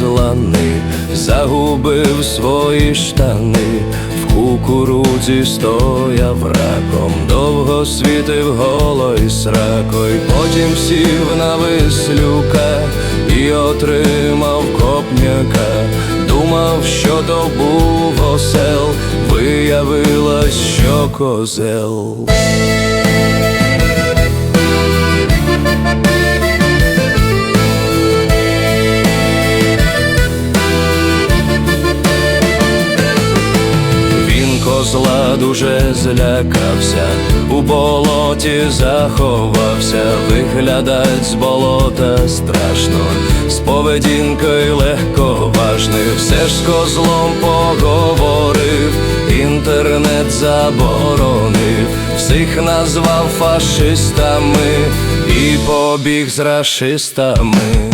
лани, загубив свої штани, в кукурудзі стояв раком, довго світив голой сракой, потім сів на вислюка і отримав копняка. Думав, що то був осел, виявилось, що козел. Дуже злякався, у болоті заховався, виглядать з болота страшно, з поведінкою легковажною, все ж з козлом поговорив, інтернет заборонив, всіх назвав фашистами і побіг з рашистами.